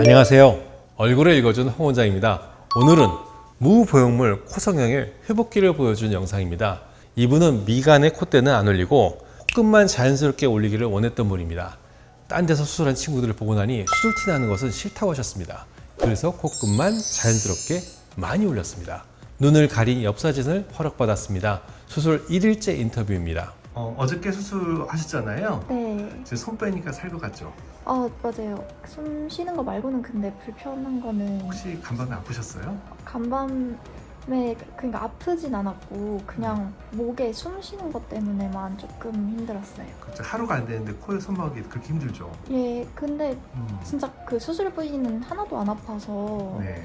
안녕하세요. 얼굴을 읽어준 홍 원장입니다. 오늘은 무보형물 코 성형의 회복기를 보여준 영상입니다. 이분은 미간의 콧대는 안 올리고 코끝만 자연스럽게 올리기를 원했던 분입니다. 딴 데서 수술한 친구들을 보고 나니 수술 티 나는 것은 싫다고 하셨습니다. 그래서 코끝만 자연스럽게 많이 올렸습니다. 눈을 가린 옆사진을 허락받았습니다. 수술 1일째 인터뷰입니다. 어, 어저께 수술하셨잖아요. 네. 지금 손 빼니까 살 것 같죠? 아 맞아요. 숨 쉬는 거 말고는 근데 불편한 거는 혹시 간밤에 아프셨어요? 간밤에 그러니까 아프진 않았고 그냥 목에 숨 쉬는 것 때문에만 조금 힘들었어요. 그렇죠. 하루가 안 되는데 코에 손목이 그렇게 힘들죠. 예, 근데 음. 진짜 그 수술 부위는 하나도 안 아파서 네.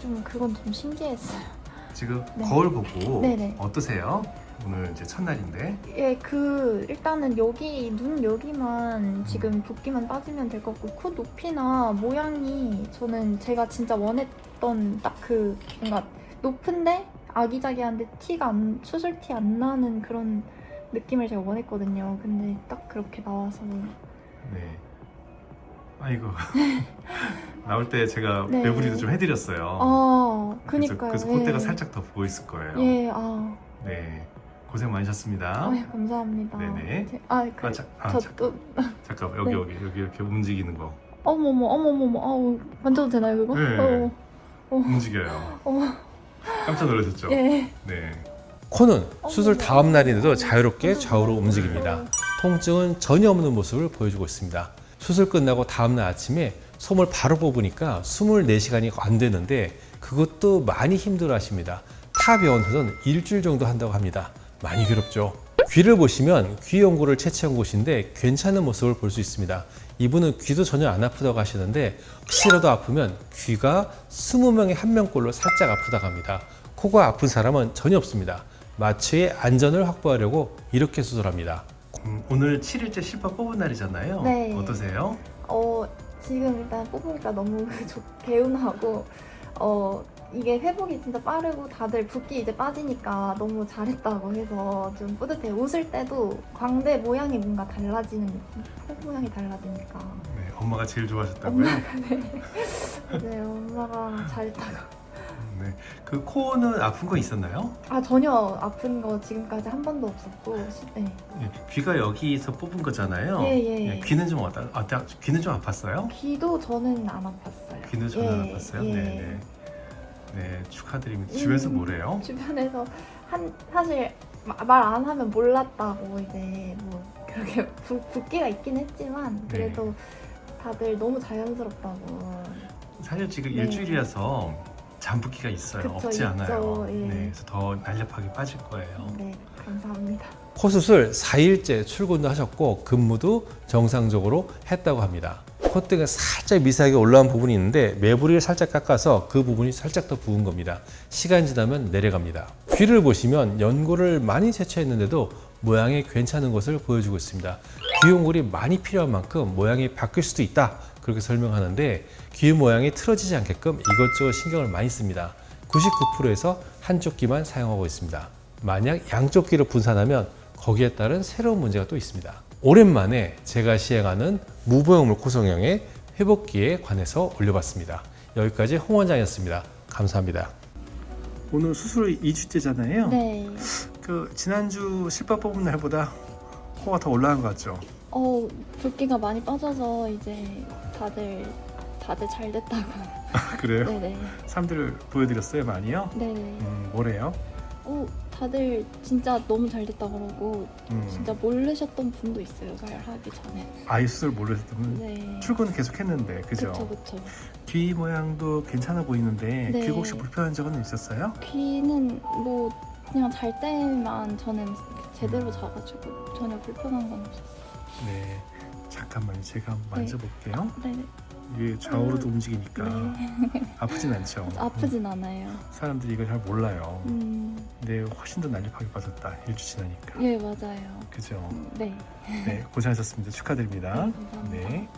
좀 그건 좀 신기했어요. 지금 네. 거울 보고 네네. 어떠세요? 오늘 이제 첫날인데. 예, 그 일단은 여기 눈 여기만 지금 붓기만 빠지면 될 것 같고 코 높이나 모양이 저는 제가 진짜 원했던 딱 그 뭔가 높은데 아기자기한데 티가 안 수술 티 안 나는 그런 느낌을 제가 원했거든요. 근데 딱 그렇게 나와서 네. 아이고. 나올 때 제가 네. 매부리도 좀 해드렸어요. 아, 그래서, 그니까요. 그래서 예. 콧대가 살짝 더 보고 있을 거예요. 예, 아, 네. 고생 많으셨습니다. 아, 감사합니다. 네네. 제- 아, 그, 아, 자, 아, 저 자, 또, 잠깐만 여기 네. 여기 여기 이렇게 움직이는 거 어머머, 어머머머, 아우, 만져도 되나요, 그거? 네. 어, 어, 움직여요. 어, 깜짝 놀라셨죠? 예. 네. 코는 수술 다음 날인데도 자유롭게 어머, 좌우로 어머. 움직입니다. 통증은 전혀 없는 모습을 보여주고 있습니다. 수술 끝나고 다음 날 아침에 솜을 바로 뽑으니까 24시간이 안 되는데 그것도 많이 힘들어 하십니다. 타 병원에서는 일주일 정도 한다고 합니다. 많이 괴롭죠. 귀를 보시면 귀 연고를 채취한 곳인데 괜찮은 모습을 볼 수 있습니다. 이분은 귀도 전혀 안 아프다고 하시는데 혹시라도 아프면 귀가 20명에 한 명꼴로 살짝 아프다고 합니다. 코가 아픈 사람은 전혀 없습니다. 마취의 안전을 확보하려고 이렇게 수술합니다. 음, 오늘 7일째 실밥 뽑은 날이잖아요. 네. 어떠세요? 어, 지금 일단 뽑으니까 너무 좋- 개운하고, 어, 이게 회복이 진짜 빠르고 다들 붓기 이제 빠지니까 너무 잘했다고 해서 좀 뿌듯해요. 웃을 때도 광대 모양이 뭔가 달라지는 느낌? 코 모양이 달라지니까. 네, 엄마가 제일 좋아하셨다고요? 네, 엄마가 잘했다고. 네. 그 코는 아픈 거 있었나요? 아, 전혀 아픈 거 지금까지 한 번도 없었고, 시- 네. 예, 귀가 여기서 뽑은 거잖아요. 예, 예. 예, 귀는 좀 어떠? 아, 귀는 좀 아팠어요? 귀도 저는 안 아팠어요. 귀는 전혀 안 예, 아팠어요. 예. 네, 네. 네, 축하드립니다. 주변에서 음. 뭐래요? 주변에서 한 사실 말 안 하면 몰랐다고 이제 뭐 그렇게 붓- 붓기가 있긴 했지만 네. 그래도 다들 너무 자연스럽다고 사실 지금 네. 일주일이라서 잠붓기가 있어요. 그쵸, 없지 있죠. 않아요. 예. 네, 그래서 더 날렵하게 빠질 거예요. 네 감사합니다. 코 수술 4일째 출근도 하셨고 근무도 정상적으로 했다고 합니다. 콧대가 살짝 미세하게 올라온 부분이 있는데 매부리를 살짝 깎아서 그 부분이 살짝 더 부은 겁니다. 시간 지나면 내려갑니다. 귀를 보시면 연고를 많이 채취했는데도 모양이 괜찮은 것을 보여주고 있습니다. 귀용골이 많이 필요한 만큼 모양이 바뀔 수도 있다. 그렇게 설명하는데 귀 모양이 틀어지지 않게끔 이것저것 신경을 많이 씁니다. 99%에서 한쪽 귀만 사용하고 있습니다. 만약 양쪽 귀를 분산하면 거기에 따른 새로운 문제가 또 있습니다. 오랜만에 제가 시행하는 무보형 물 코성형의 회복기에 관해서 올려봤습니다. 여기까지 홍 원장이었습니다. 감사합니다. 오늘 수술 2주째잖아요. 네. 그 지난주 실밥 뽑은 날보다 코가 더 올라간 것 같죠? 어 붓기가 많이 빠져서 이제 다들 다들 잘 됐다고. 그래요? 네네. 사람들 보여드렸어요 많이요? 네네. 음, 뭐래요? 어 다들 진짜 너무 잘 됐다 그러고 음, 진짜 모르셨던 분도 있어요 잘 하기 전에. 아예 수술 모르셨다면 네. 출근 계속 했는데 그죠? 그쵸 그쵸. 귀 모양도 괜찮아 보이는데 네. 귀 혹시 불편한 적은 있었어요? 귀는 뭐 그냥 잘 때만 저는 제대로 자가지고 전혀 불편한 건 없었어요. 네 잠깐만요 제가 한번 네. 만져볼게요 네네. 이게 좌우로도 움직이니까 네. 아프진 않죠? 아프진 않아요. 음, 사람들이 이걸 잘 몰라요 음, 근데 훨씬 더 날렵하게 빠졌다 일주 지나니까 예 맞아요. 그죠? 음, 네. 네 고생하셨습니다 축하드립니다 네, 감사합니다. 네.